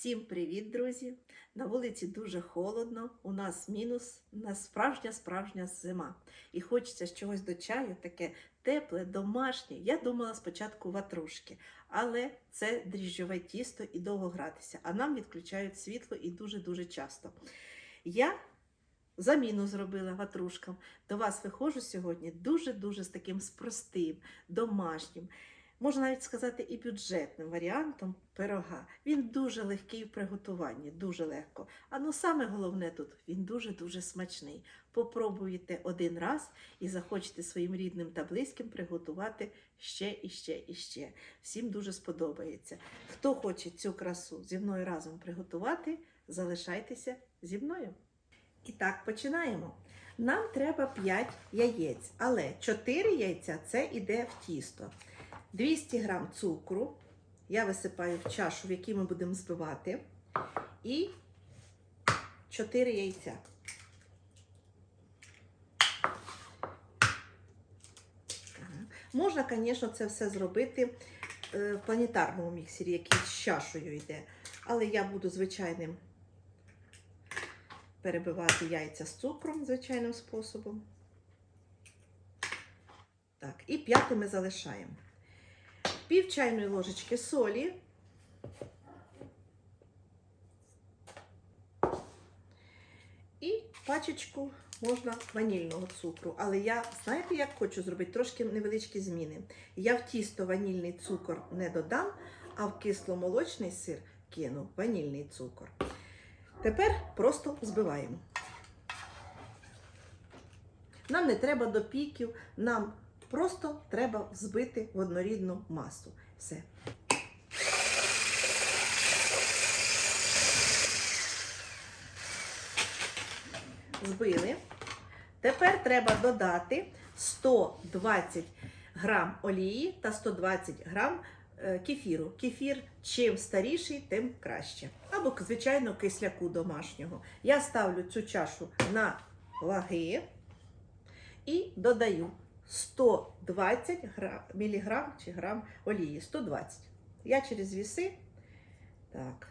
Всім привіт, друзі! На вулиці дуже холодно, у нас мінус, у нас справжня справжня зима. І хочеться чогось до чаю, таке тепле, домашнє. Я думала спочатку ватрушки, але це дріжджове тісто і довго гратися. А нам відключають світло і дуже-дуже часто. Я заміну зробила ватрушкам. До вас виходжу сьогодні дуже-дуже з таким з простим, домашнім можна навіть сказати, і бюджетним варіантом пирога. Він дуже легкий в приготуванні, дуже легко. А ну саме головне тут він дуже-дуже смачний. Попробуйте один раз і захочете своїм рідним та близьким приготувати ще і ще і ще. Всім дуже сподобається. Хто хоче цю красу зі мною разом приготувати, залишайтеся зі мною. І так, починаємо. Нам треба 5 яєць, але 4 яйця це іде в тісто. 200 грам цукру я висипаю в чашу, в якій ми будемо збивати, і 4 яйця. Можна, звісно, це все зробити е, в планетарному міксері, який з чашею йде. Але я буду звичайним перебивати яйця з цукром звичайним способом. Так, і п'яте ми залишаємо пів чайної ложечки солі. І пачечку можна ванільного цукру. Але я, знаєте, як хочу зробити трошки невеличкі зміни. Я в тісто ванільний цукор не додам, а в кисломолочний сир кину ванільний цукор. Тепер просто збиваємо. Нам не треба до піків, нам Просто треба взбити в однорідну масу. Все. Збили. Тепер треба додати 120 грам олії та 120 грам е, кефіру. Кефір чим старіший, тим краще. Або, звичайно, кисляку домашнього. Я ставлю цю чашу на ваги і додаю 120 грам, міліграм чи грам олії. 120. Я через віси. Так.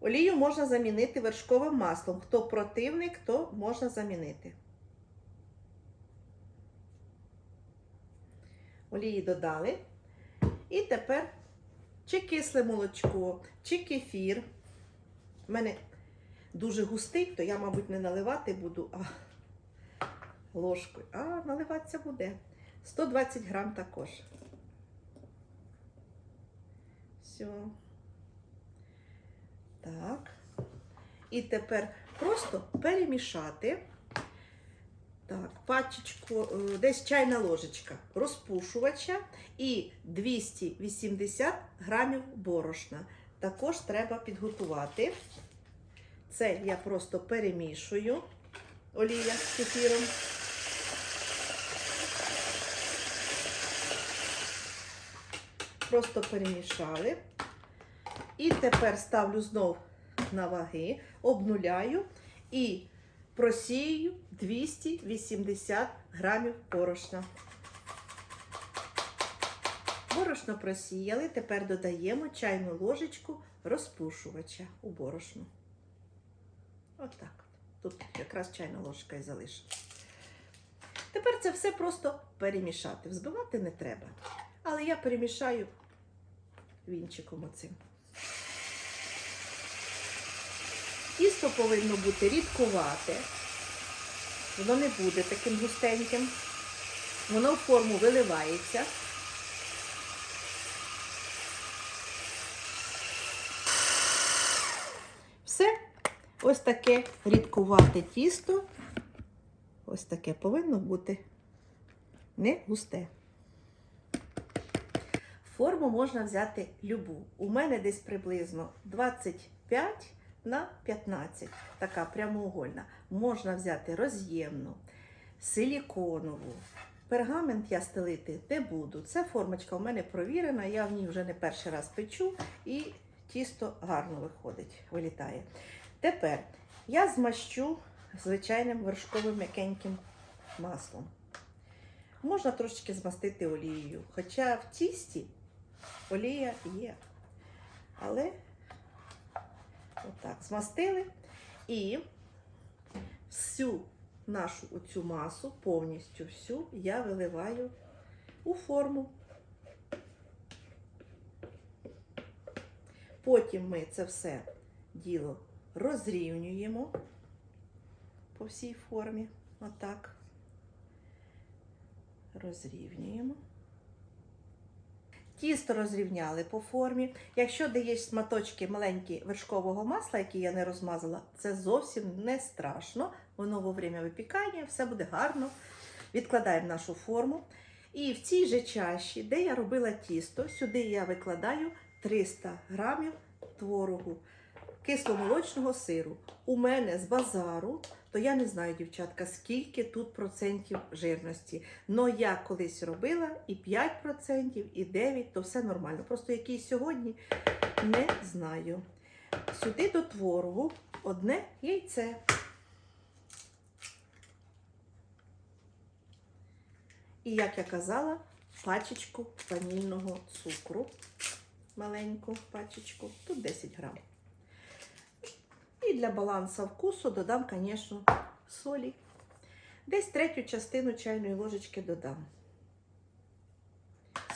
Олію можна замінити вершковим маслом. Хто противник, то можна замінити. Олії додали. І тепер чи кисле молочко, чи кефір. У мене дуже густий, то я, мабуть, не наливати буду, а ложкою. А наливатися буде. 120 грам також. Все. Так. І тепер просто перемішати. Так, пачечку, е, десь чайна ложечка розпушувача і 280 грамів борошна. Також треба підготувати. Це я просто перемішую олія з кефіром. Просто перемішали. І тепер ставлю знов на ваги, обнуляю і просію 280 грамів борошна. Борошно просіяли, тепер додаємо чайну ложечку розпушувача у борошну. Отак. От Тут якраз чайна ложка і залишилась. Тепер це все просто перемішати. Взбивати не треба. Але я перемішаю вінчиком оцим. Тісто повинно бути рідкувате. Воно не буде таким густеньким. Воно в форму виливається. Все. Ось таке рідкувате тісто. Ось таке повинно бути не густе. Форму можна взяти любу. У мене десь приблизно 25 на 15, така прямоугольна. Можна взяти роз'ємну, силіконову. Пергамент я стелити не буду. Це формочка у мене провірена, я в ній вже не перший раз печу і тісто гарно виходить, вилітає. Тепер я змащу звичайним вершковим м'якеньким маслом. Можна трошечки змастити олією, хоча в тісті олія є. Але отак, змастили і всю нашу оцю масу, повністю всю, я виливаю у форму. Потім ми це все діло розрівнюємо по всій формі. Отак. Розрівнюємо. Тісто розрівняли по формі. Якщо де є шматочки маленькі вершкового масла, які я не розмазала, це зовсім не страшно. Воно во время випікання, все буде гарно. Відкладаємо нашу форму. І в цій же чаші, де я робила тісто, сюди я викладаю 300 грамів творогу кисломолочного сиру. У мене з базару, то я не знаю, дівчатка, скільки тут процентів жирності. Но я колись робила і 5%, і 9%, то все нормально. Просто який сьогодні не знаю. Сюди до творогу одне яйце. І, як я казала, пачечку ванільного цукру. Маленьку пачечку, тут 10 грам. І для балансу вкусу додам, звісно, солі. Десь третю частину чайної ложечки додам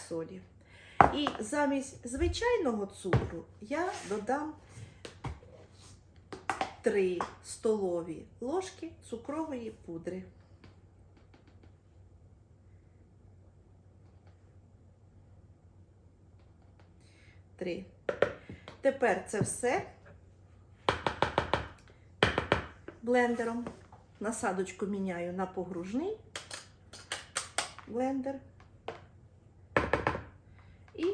солі. І замість звичайного цукру я додам 3 столові ложки цукрової пудри. Три. Тепер це все блендером. Насадочку міняю на погружний блендер. І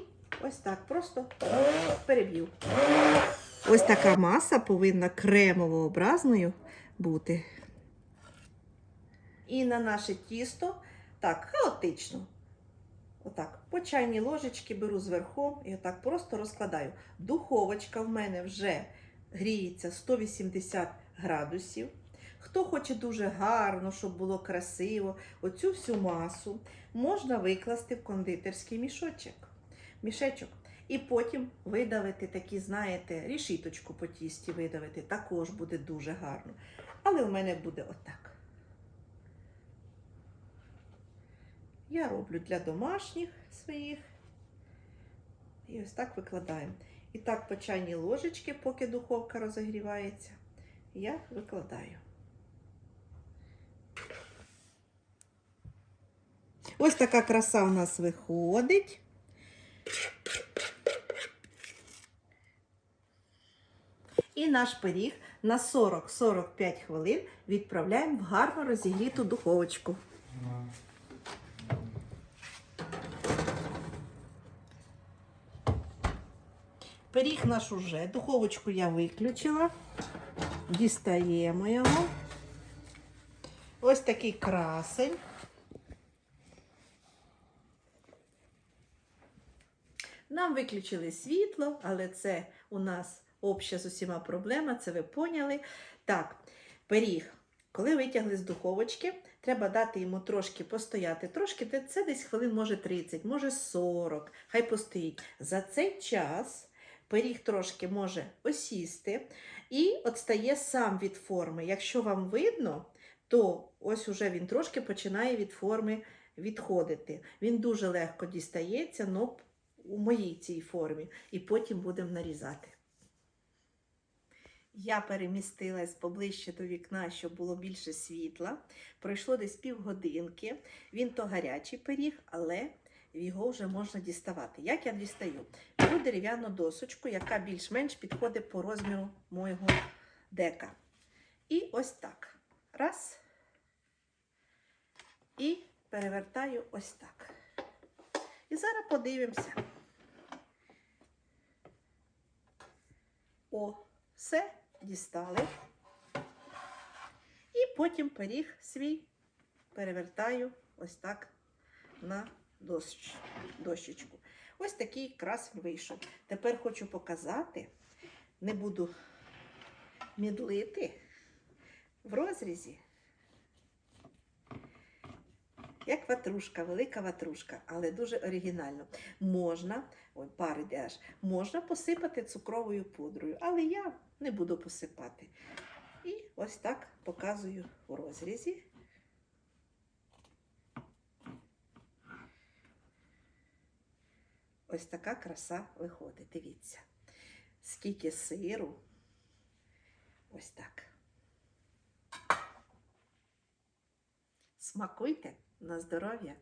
ось так просто переб'ю. Ось така маса повинна кремово-образною бути. І на наше тісто так, хаотично. Отак, по чайній ложечки беру зверху і отак просто розкладаю. Духовочка в мене вже гріється 180 градусів. Хто хоче дуже гарно, щоб було красиво, оцю всю масу можна викласти в кондитерський мішочок. мішечок. І потім видавити такі, знаєте, рішіточку по тісті видавити. Також буде дуже гарно. Але в мене буде отак. Я роблю для домашніх своїх. І ось так викладаємо. І так по чайній ложечки, поки духовка розігрівається, я викладаю. Ось така краса у нас виходить. І наш пиріг на 40-45 хвилин відправляємо в гарно розігріту духовочку. Пиріг наш уже, духовочку я виключила. Дістаємо його. Ось такий красень. Нам виключили світло, але це у нас обща з усіма проблема, це ви поняли. Так, пиріг. Коли витягли з духовочки, треба дати йому трошки постояти. Трошки це десь хвилин, може 30, може 40. Хай постоїть. За цей час пиріг трошки може осісти і от стає сам від форми. Якщо вам видно, то ось уже він трошки починає від форми відходити. Він дуже легко дістається, але у моїй цій формі. І потім будемо нарізати. Я перемістилась поближче до вікна, щоб було більше світла. Пройшло десь півгодинки. Він то гарячий пиріг, але його вже можна діставати. Як я дістаю? Беру дерев'яну досочку, яка більш-менш підходить по розміру мого дека. І ось так. Раз. І перевертаю ось так. І зараз подивимося. О, все, дістали. І потім пиріг свій перевертаю ось так на дощ, дощечку. Ось такий красень вийшов. Тепер хочу показати, не буду мідлити в розрізі, як ватрушка, велика ватрушка, але дуже оригінально. Можна, ой, пари іде аж, можна посипати цукровою пудрою, але я не буду посипати. І ось так показую у розрізі. Ось така краса виходить. Дивіться, скільки сиру. Ось так. Смакуйте на здоров'я!